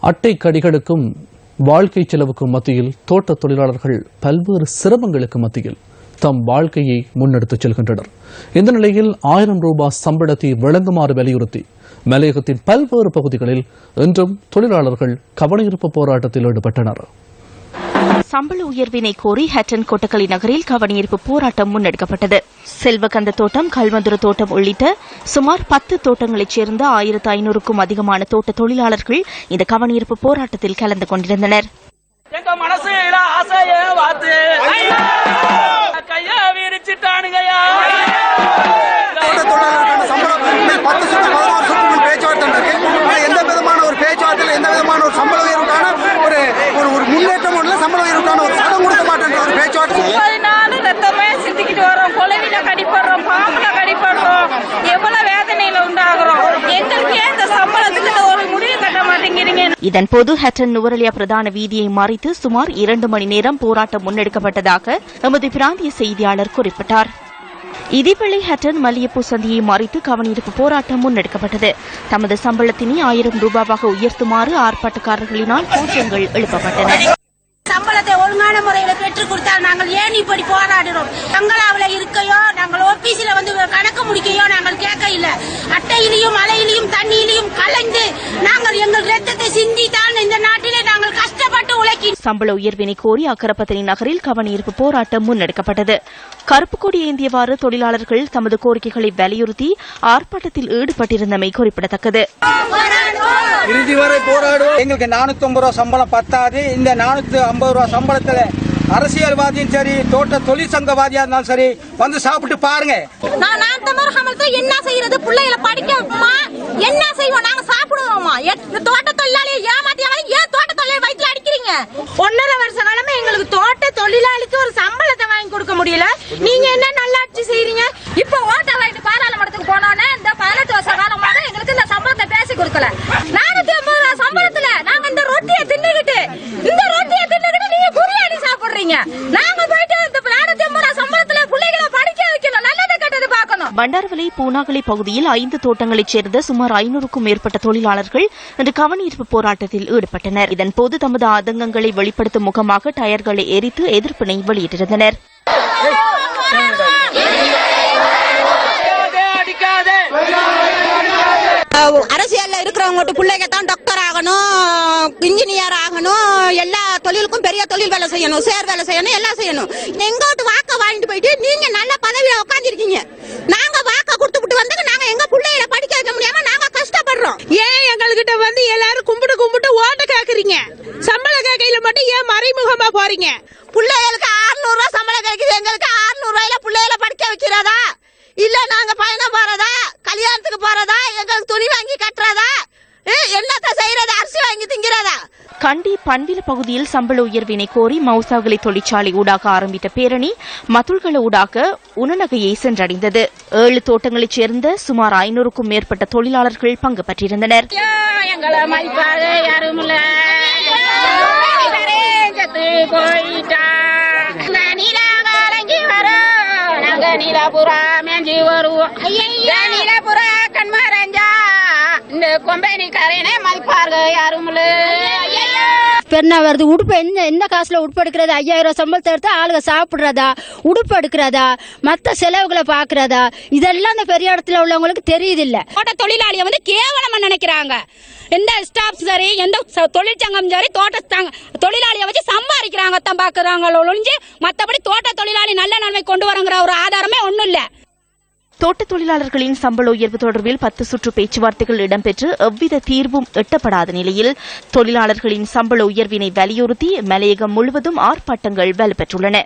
அட்டை கடிகளுக்கும் வாழ்க்கை செலவுக்கும் மத்தியில் தோட்ட தொழிலாளர்கள் பல்வேறு சிரமங்களுக்கு மத்தியில் தம் வாழ்க்கையை முன்னெடுத்துச் செல்கின்றனர். இந்த நிலையில் ஆயிரம் ரூபாய் சம்பளத்தை வழங்குமாறு வலியுறுத்தி மலையகத்தின் பல்வேறு பகுதிகளில் இன்றும் தொழிலாளர்கள் கவனஈர்ப்பு போராட்டத்தில் ஈடுபட்டனர். சம்பள உயர்வினை கோரி ஹட்டன் கொட்டக்கலை நகரில் கவனஈர்ப்பு போராட்டம் முன்னெடுக்கப்பட்டது. செல்வகந்த தோட்டம் கல்வந்துர தோட்டம் உள்ளிட்ட சுமார் பத்து தோட்டங்களைச் சேர்ந்த ஆயிரத்து ஐநூறுக்கும் அதிகமான தோட்ட தொழிலாளர்கள் இந்த கவனஈர்ப்பு போராட்டத்தில் கலந்து கொண்டிருந்தனர் எங்க மனசுல ஆசைய வாத்து கைய விரிச்சிட்டானுங்கய்யா தோட்ட தொழிலாளர்களுக்கான சம்பளம் இன்னும் பத்து சுற்று பதினோரு சுற்றுகள் பேச்சுவார்த்தை நடக்கு ஆனா எந்த விதமான ஒரு பேச்சுவார்த்தையில் எந்த விதமான ஒரு சம்பள உயர்வுக்கான ஒரு ஒரு ஒரு முன்னேற்றம் இல்லை சம்பள உயர்வுக்கான ஒரு சடம் கொடுக்க மாட்டேன்ற ஒரு பேச்சுவார்த்தை. முப்பது நாள் ரத்தமே சிந்திக்கிட்டு வரோம் குழவில கடிப்படுறோம். பாம்புல கடிப்படுறோம். எவ்வளவு வேதனையில உண்டாகிறோம். எங்களுக்கு ஏன் இந்த சம்பளத்துக்கு ஒரு முடிவு கட்ட மாட்டேங்கிறீங்க. இதன்போது ஹட்டன் நுவரலியா பிரதான வீதியை மறித்து சுமார் இரண்டு மணி நேரம் போராட்டம் முன்னெடுக்கப்பட்டதாக எமது பிராந்திய செய்தியாளர் குறிப்பிட்டார். இதேவேளை ஹட்டன் மல்லியப்பூ சந்தியை மறித்து கவனீர்ப்பு போராட்டம் முன்னெடுக்கப்பட்டது. தமது சம்பளத்தினை ஆயிரம் ரூபாவாக உயர்த்துமாறு ஆர்ப்பாட்டக்காரர்களினால் கோஷங்கள் எழுப்பப்பட்டன. சம்பளத்தை ஒழுங்கான முறையில் பெற்றுக் கொடுத்தால் நாங்கள் ஏன் இப்படி போராடுறோம்? பங்களாவில் இருக்கையோ நாங்கள் ஆபீஸ்ல வந்து கணக்கு முடிக்கையோ நாங்கள் கேட்க இல்ல அட்டையிலையும் மலையிலையும் தண்ணியிலையும் கலைந்து நாங்கள் எங்கள் ரத்தத்தை சிந்தித்தான் இந்த நாட்டில் சம்பள உயர்வினை கோரி அக்கரப்பத்தனை நகரில் கவனஈர்ப்பு போராட்டம் முன்னெடுக்கப்பட்டது. கருப்பு கொடி ஏந்தியவாறு தொழிலாளர்கள் தமது கோரிக்கைகளை வலியுறுத்தி ஆர்ப்பாட்டத்தில் ஈடுபட்டிருந்தமை குறிப்பிடத்தக்கது. இறுதி வரை போராடுவோம். எங்களுக்கு நானூத்தி ஐம்பது ரூபா சம்பளம் பத்தாது. இந்த நானூத்தி ஐம்பது ரூபா சம்பளத்துல அரசியல்வாதியும் சரி தோட்ட தொழிற்சங்கவாதியா இருந்தாலும் சரி வந்து சாப்பிட்டு பாருங்க. என்ன செய்யறது? பிள்ளைகளை படிக்க என்ன செய்வோம்? நாங்க சாப்பிடுவோமா? தோட்ட தொழிலாளியை ஏமாத்தியாவது ஏன் தோட்ட தொழிலாளி வயிற்றுல அடிக்கிறீங்க ஒன்னரை வருஷ காலமா எங்களுக்கு தோட்ட தொழிலாளிக்கு ஒரு சம்பளத்தை வாங்கி கொடுக்க முடியல. நீங்க என்ன நல்லாட்சி செய்யறீங்க இப்ப ஓட்ட வாங்கிட்டு பாராளுமன்றத்துக்கு போனோன்னே இந்த பதினெட்டு வருஷ காலமாக எங்களுக்கு இந்த சம்பளத்தை பேசி கொடுக்கல. நானூத்தி ஐம்பது ரூபா சம்பளத்துல நாங்க இந்த ரொட்டியை தின்னுகிட்டு இந்த ரொட்டியை தின்னுகிட்டு நீங்க குரியாணி சாப்பிடுறீங்க. நாங்க போயிட்டு இந்த நானூத்தி ஐம்பது ரூபா சம்பளத்துல பிள்ளைகளை படிக்க வைக்கணும் நல்லது கெட்டது பூனாகலை பகுதியில் ஐந்து தோட்டங்களைச் சேர்ந்த சுமார் ஐநூறுக்கும் மேற்பட்ட தொழிலாளர்கள் இன்று கவனீர்ப்பு போராட்டத்தில் ஈடுபட்டனர். இதன்போது தமது ஆதங்கங்களை வெளிப்படுத்தும் முகமாக டயர்களை எரித்து எதிர்ப்பினை வெளியிட்டிருந்தனர். அடிக்காதே அரசியல்ல இருக்கிறவங்க பிள்ளைங்க தான் டாக்டர் ஆகணும் இன்ஜினியர் ஆகணும் எல்லா தொழிலுக்கும் பெரிய தொழில் வேலை செய்யணும் சேர் வேலை செய்யணும் எல்லாம் செய்யணும். எங்கோட்டு வாக்க வாங்கிட்டு போயிட்டு நீங்க நல்ல பதவியில உட்காந்துருக்கீங்க நாங்க வாக்க கொடுத்துட்டு வந்து நாங்க எங்க பிள்ளைகளை படிக்க வைக்க முடியாம நாங்க கஷ்டப்படுறோம் ஏன் எங்ககிட்ட வந்து எல்லாரும் கும்பிட்டு கும்பிட்டு ஓட்ட கேக்குறீங்க. சம்பள கேக்கையில மட்டும் ஏன் மறைமுகமா போறீங்க? பிள்ளைகளுக்கு 600 ரூபா சம்பளம் கிடைக்குது எங்களுக்கு 600 ரூபாயில பிள்ளைகளை படிக்க வைக்கிறதா? இல்ல நாங்க பயணம் போறதா? கல்யாணத்துக்கு போறதா? எங்களுக்கு துணி வாங்கி கட்டுறதா? என்னத்த செய்யறதா? அரிசி வாங்கி திங்கிறதா? கண்டி பன்வில பகுதியில் சம்பள உயர்வினை கோரி மௌசாகலை தொழிற்சாலை ஊடாக ஆரம்பித்த பேரணி மதுள்கள ஊடாக உணநகையை சென்றடைந்தது. ஏழு தோட்டங்களைச் சேர்ந்த சுமார் ஐநூறுக்கும் மேற்பட்ட தொழிலாளர்கள் பங்கு பெற்றிருந்தனர். மதிப்பாரு யாரும் இல்ல இந்த கொம்பனி கரையனே மதிப்பார்கள் யாரும் இல்ல பெருநா வருது உடுப்பு என்ன என்ன காசுல உடுப்பு எடுக்கிறது? ஐயாயிரம் சம்பளத்தை எடுத்து ஆளுங்க சாப்பிடுறதா? உடுப்பு எடுக்கிறதா? மத்த செலவுகளை பாக்குறதா இதெல்லாம் இந்த பெரிய இடத்துல உள்ளவங்களுக்கு தெரியுது இல்ல தோட்ட தொழிலாளிய வந்து கேவலமா நினைக்கிறாங்க. எந்த ஸ்டாஃப் சரி எந்த தொழிற்சங்கம் சரி தோட்ட தொழிலாளிய வச்சு சம்பாதிக்கிறாங்க தான் பாக்குறாங்க ஒழிஞ்சு மத்தபடி தோட்ட தொழிலாளி நல்ல நன்மை கொண்டு வரங்கிற ஒரு ஆதாரமே ஒண்ணும் இல்ல தோட்டத் தொழிலாளர்களின் சம்பள உயர்வு தொடர்பில் பத்து சுற்று பேச்சுவார்த்தைகள் இடம்பெற்று எவ்வித தீர்வும் எட்டப்படாத நிலையில் தொழிலாளர்களின் சம்பள உயர்வினை வலியுறுத்தி மலையகம் முழுவதும் ஆர்ப்பாட்டங்கள் வலுப்பெற்றுள்ளன.